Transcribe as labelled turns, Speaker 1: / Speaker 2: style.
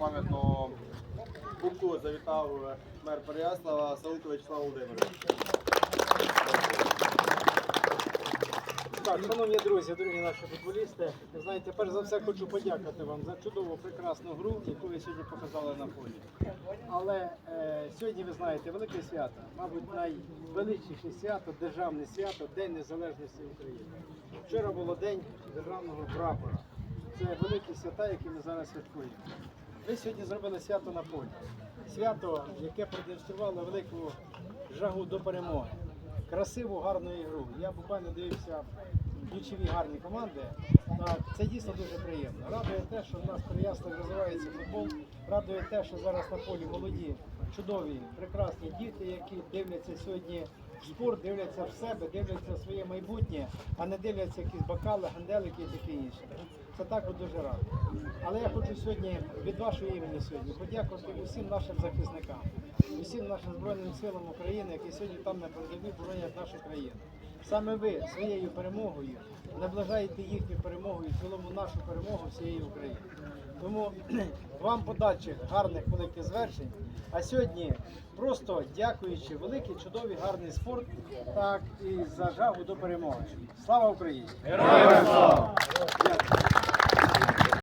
Speaker 1: пам'ятного кубку завітав мер Переяслава Саулко Вячеслав Володимирович.
Speaker 2: Так, шановні друзі, дорогі наші футболісти, знаєте, перш за все хочу подякувати вам за чудову, прекрасну гру, яку ви сьогодні показали на полі. Але е, сьогодні ви знаєте, велике свято, мабуть, найвеличніше свято, державне свято, День Незалежності України. Вчора було День державного прапора. Це великі свята, які ми зараз святкуємо. Ви сьогодні зробили свято на полі. Свято, яке продемонструвало велику жагу до перемоги красиву, гарну ігру. Я буквально дивився ключові гарні команди. Це дійсно дуже приємно. Радує те, що в нас Переяслав розвивається футбол. Радує те, що зараз на полі молоді, чудові, прекрасні діти, які дивляться сьогодні спорт, дивляться в себе, дивляться в своє майбутнє, а не дивляться якісь бокали, ганделики і таке інше. Це так от дуже радо. Але я хочу сьогодні від вашого імені сьогодні подякувати усім нашим захисникам, усім нашим Збройним силам України, які сьогодні там на передовій боронять нашу країну. Саме ви своєю перемогою наближаєте їхню перемогу і в цілому нашу перемогу всієї України. Тому вам подачі гарних великих звершень. А сьогодні просто дякуючи великий, чудовий, гарний спорт, так і за жагу до перемоги. Слава Україні! Героям слава!